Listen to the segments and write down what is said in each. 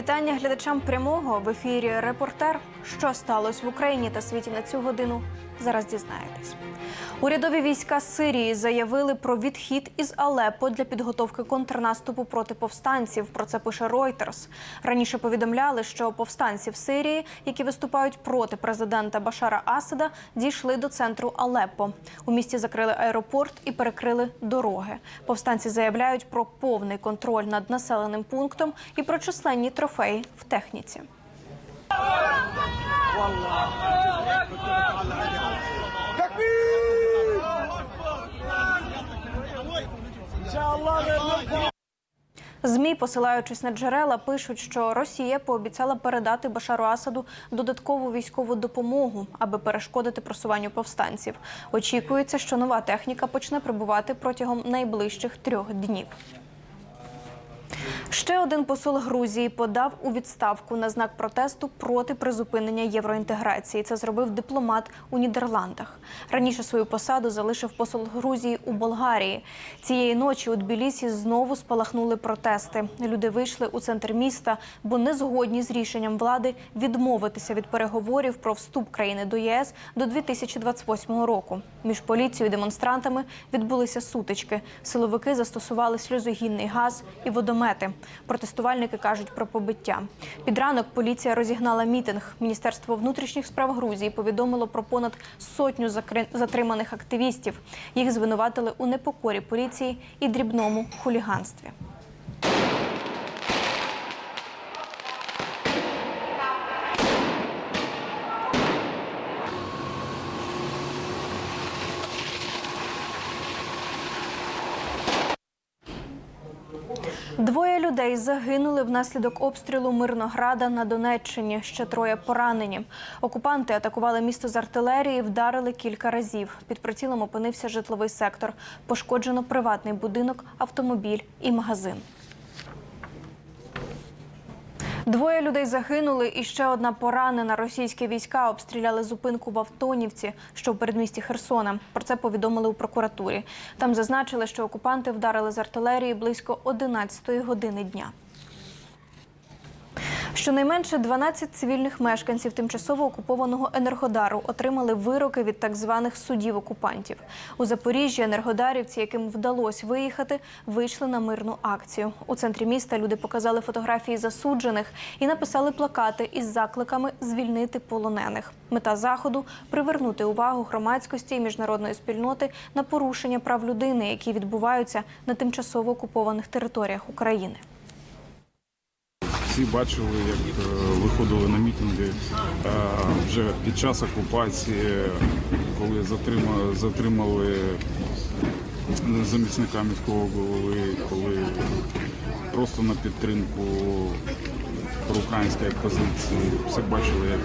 Вітання глядачам прямого в ефірі Репортер. Що сталося в Україні та світі на цю годину? Зараз дізнаєтесь. Урядові війська Сирії заявили про відхід із Алеппо для підготовки контрнаступу проти повстанців. Про це пише Reuters. Раніше повідомляли, що повстанці в Сирії, які виступають проти президента Башара Асада, дійшли до центру Алеппо. У місті закрили аеропорт і перекрили дороги. Повстанці заявляють про повний контроль над населеним пунктом і про численні трофеї в техніці. ЗМІ, посилаючись на джерела, пишуть, що Росія пообіцяла передати Башару Асаду додаткову військову допомогу, аби перешкодити просуванню повстанців. Очікується, що нова техніка почне прибувати протягом найближчих трьох днів. Ще один посол Грузії подав у відставку на знак протесту проти призупинення євроінтеграції. Це зробив дипломат у Нідерландах. Раніше свою посаду залишив посол Грузії у Болгарії. Цієї ночі у Тбілісі знову спалахнули протести. Люди вийшли у центр міста, бо не згодні з рішенням влади відмовитися від переговорів про вступ країни до ЄС до 2028 року. Між поліцією і демонстрантами відбулися сутички. Силовики застосували сльозогінний газ і водомети. Протестувальники кажуть про побиття. Під ранок поліція розігнала мітинг. Міністерство внутрішніх справ Грузії повідомило про понад сотню затриманих активістів. Їх звинуватили у непокорі поліції і дрібному хуліганстві. Двоє людей загинули внаслідок обстрілу Мирнограда на Донеччині. Ще троє поранені. Окупанти атакували місто з артилерії, вдарили кілька разів. Під прицілом опинився житловий сектор. Пошкоджено приватний будинок, автомобіль і магазин. Двоє людей загинули, і ще одна поранена. Російські війська обстріляли зупинку в Автонівці, що в передмісті Херсона. Про це повідомили у прокуратурі. Там зазначили, що окупанти вдарили з артилерії близько 11 години дня. Щонайменше 12 цивільних мешканців тимчасово окупованого Енергодару отримали вироки від так званих судів окупантів. У Запоріжжі енергодарівці, яким вдалося виїхати, вийшли на мирну акцію. У центрі міста люди показали фотографії засуджених і написали плакати із закликами звільнити полонених. Мета заходу привернути увагу громадськості і міжнародної спільноти на порушення прав людини, які відбуваються на тимчасово окупованих територіях України. Всі бачили, як е, виходили на мітинги е, вже під час окупації, коли затримали, затримали замісника міського голови, коли просто на підтримку проукраїнської позиції. Всі бачили, як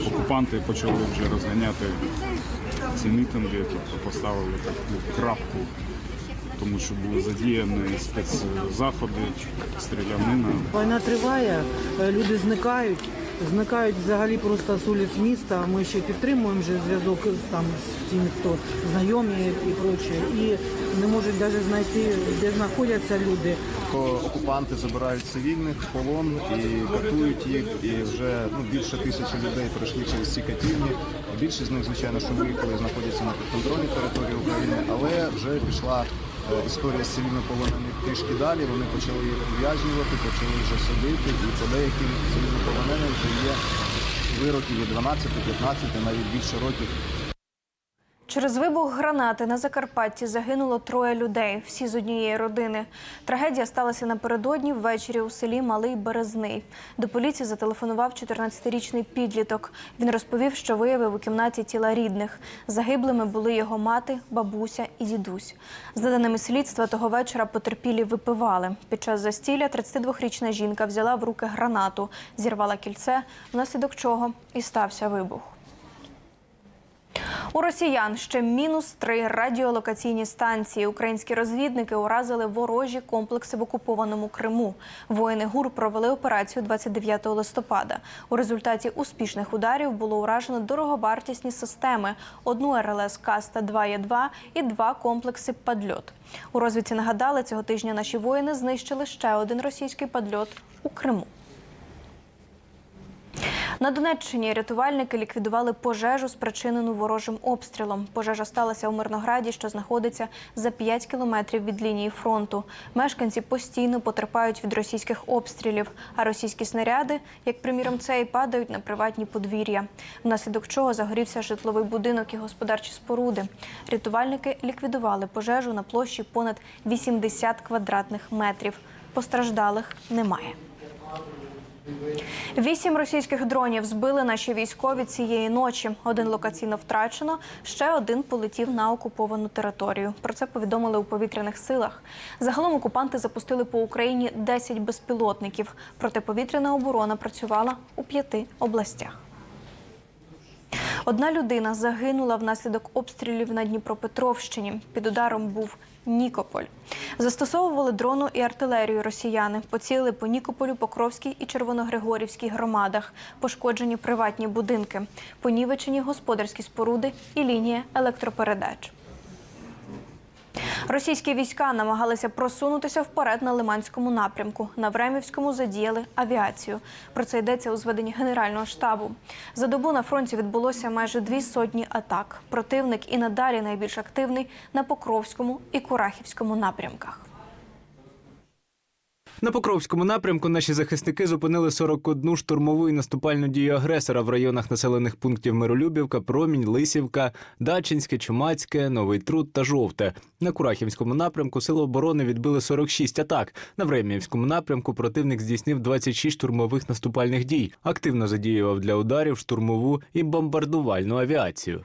е, окупанти почали вже розганяти ці мітинги, тобто поставили таку крапку тому що були задіяні спецзаходи, стрілянина. Війна триває, люди зникають, зникають взагалі просто з вулиць міста. Ми ще підтримуємо вже зв'язок з там з тими, хто знайомі і проче, і не можуть навіть знайти, де знаходяться люди. Окупанти забирають цивільних в полон і катують їх. І вже ну, більше тисячі людей пройшли через ці катівні. Більшість з них, звичайно, що виїхали, знаходяться на підконтрольній території України, але вже пішла історія з цивільнополонених трішки далі. Вони почали їх ув'язнювати, почали вже судити, і по деяким цивільнополоненим вже є вироки від 12, 15, навіть більше років Через вибух гранати на Закарпатті загинуло троє людей, всі з однієї родини. Трагедія сталася напередодні ввечері у селі Малий Березний. До поліції зателефонував 14-річний підліток. Він розповів, що виявив у кімнаті тіла рідних. Загиблими були його мати, бабуся і дідусь. За даними слідства, того вечора потерпілі випивали. Під час застілля 32-річна жінка взяла в руки гранату, зірвала кільце, внаслідок чого і стався вибух. У росіян ще мінус три радіолокаційні станції. Українські розвідники уразили ворожі комплекси в окупованому Криму. Воїни ГУР провели операцію 29 листопада. У результаті успішних ударів було уражено дороговартісні системи: одну РЛС Каста 2 є 2 і два комплекси Падльот. У розвідці нагадали, цього тижня наші воїни знищили ще один російський падльот у Криму. На Донеччині рятувальники ліквідували пожежу, спричинену ворожим обстрілом. Пожежа сталася у Мирнограді, що знаходиться за 5 кілометрів від лінії фронту. Мешканці постійно потерпають від російських обстрілів, а російські снаряди, як приміром, цей падають на приватні подвір'я. Внаслідок чого загорівся житловий будинок і господарчі споруди. Рятувальники ліквідували пожежу на площі понад 80 квадратних метрів. Постраждалих немає. Вісім російських дронів збили наші військові цієї ночі. Один локаційно втрачено, ще один полетів на окуповану територію. Про це повідомили у повітряних силах. Загалом окупанти запустили по Україні 10 безпілотників. Протиповітряна оборона працювала у п'яти областях. Одна людина загинула внаслідок обстрілів на Дніпропетровщині. Під ударом був Нікополь. Застосовували дрону і артилерію росіяни. Поцілили по Нікополю, Покровській і Червоногригорівській громадах. Пошкоджені приватні будинки, понівечені господарські споруди і лінія електропередач. Російські війська намагалися просунутися вперед на Лиманському напрямку. На Времівському задіяли авіацію. Про це йдеться у зведенні Генерального штабу. За добу на фронті відбулося майже дві сотні атак. Противник і надалі найбільш активний на Покровському і Курахівському напрямках. На Покровському напрямку наші захисники зупинили 41 штурмову і наступальну дію агресора в районах населених пунктів Миролюбівка, Промінь, Лисівка, Дачинське, Чумацьке, Новий Труд та Жовте. На Курахівському напрямку сили оборони відбили 46 атак. На Времівському напрямку противник здійснив 26 штурмових наступальних дій. Активно задіював для ударів штурмову і бомбардувальну авіацію.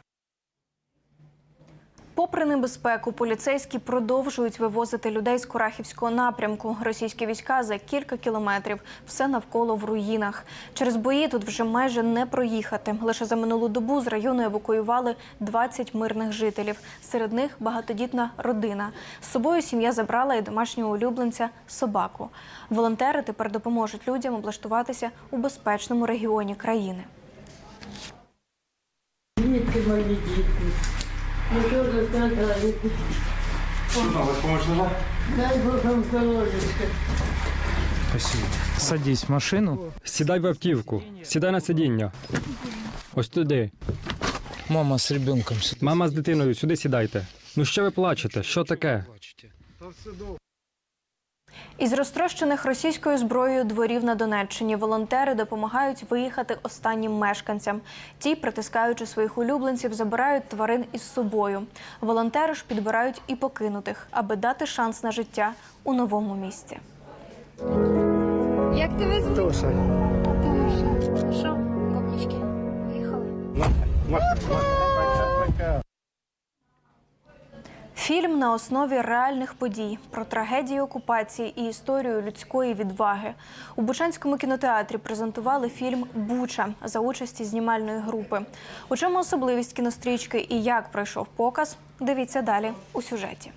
Попри небезпеку, поліцейські продовжують вивозити людей з Курахівського напрямку. Російські війська за кілька кілометрів все навколо в руїнах. Через бої тут вже майже не проїхати. Лише за минулу добу з району евакуювали 20 мирних жителів. Серед них багатодітна родина. З собою сім'я забрала і домашнього улюбленця собаку. Волонтери тепер допоможуть людям облаштуватися у безпечному регіоні країни. Дітки мої дітки. Дай Бог вам здоров'ячка. Садись в машину. Сідай в автівку. Сідай на сидіння. Ось туди. Мама з ребенком. Мама з дитиною, сюди сідайте. Ну що ви плачете? Що таке? Із розтрощених російською зброєю дворів на Донеччині волонтери допомагають виїхати останнім мешканцям. Ті, притискаючи своїх улюбленців, забирають тварин із собою. Волонтери ж підбирають і покинутих, аби дати шанс на життя у новому місці. Як тебе звуть? Тоша. Тоша. Що? Бабочки. Поїхали. Фільм на основі реальних подій про трагедію окупації і історію людської відваги. У Бучанському кінотеатрі презентували фільм Буча за участі знімальної групи. У чому особливість кінострічки і як пройшов показ? Дивіться далі у сюжеті.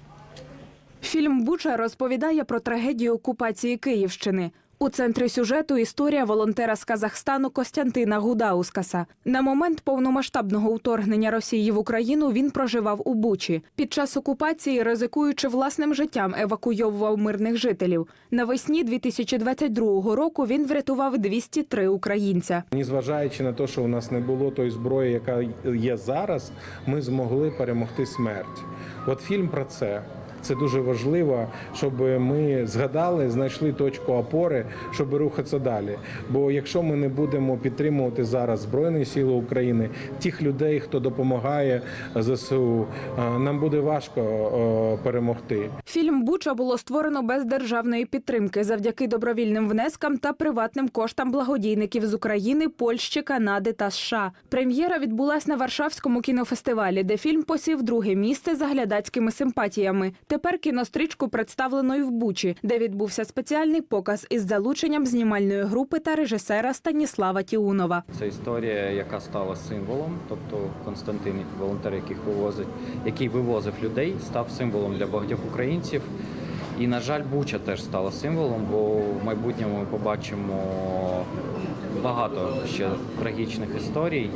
Фільм Буча розповідає про трагедію окупації Київщини. У центрі сюжету історія волонтера з Казахстану Костянтина Гудаускаса. На момент повномасштабного вторгнення Росії в Україну він проживав у Бучі. Під час окупації, ризикуючи власним життям, евакуйовував мирних жителів. Навесні 2022 року він врятував 203 українця. Незважаючи на те, що у нас не було тої зброї, яка є зараз, ми змогли перемогти смерть. От фільм про це. Це дуже важливо, щоб ми згадали, знайшли точку опори, щоб рухатися далі. Бо якщо ми не будемо підтримувати зараз Збройні Сили України, тих людей, хто допомагає ЗСУ, е, нам буде важко е, перемогти. Фільм Буча було створено без державної підтримки завдяки добровільним внескам та приватним коштам благодійників з України, Польщі, Канади та США. Прем'єра відбулась на Варшавському кінофестивалі, де фільм посів друге місце за глядацькими симпатіями. Тепер кінострічку представлено і в Бучі, де відбувся спеціальний показ із залученням знімальної групи та режисера Станіслава Тіунова. Це історія, яка стала символом. Тобто Константин, волонтер, який вивозить, який вивозив людей, став символом для багатьох українців. І, на жаль, Буча теж стала символом, бо в майбутньому ми побачимо багато ще трагічних історій.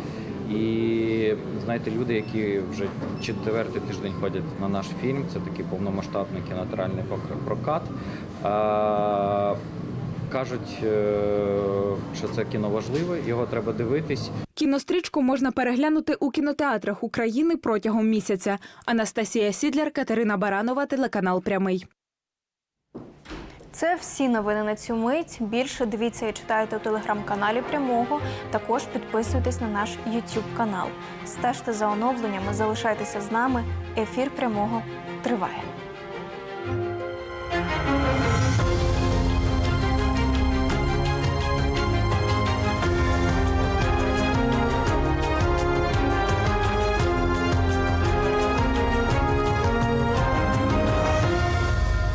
І знаєте, люди, які вже четвертий тиждень ходять на наш фільм, це такий повномасштабний кінотеатральний пок- прокат. Кажуть, е, що це кіно важливе, його треба дивитись. Кінострічку можна переглянути у кінотеатрах України протягом місяця. Анастасія Сідляр, Катерина Баранова, телеканал Прямий. Це всі новини на цю мить. Більше дивіться і читайте у телеграм-каналі Прямого. Також підписуйтесь на наш YouTube канал. Стежте за оновленнями, залишайтеся з нами. Ефір прямого триває.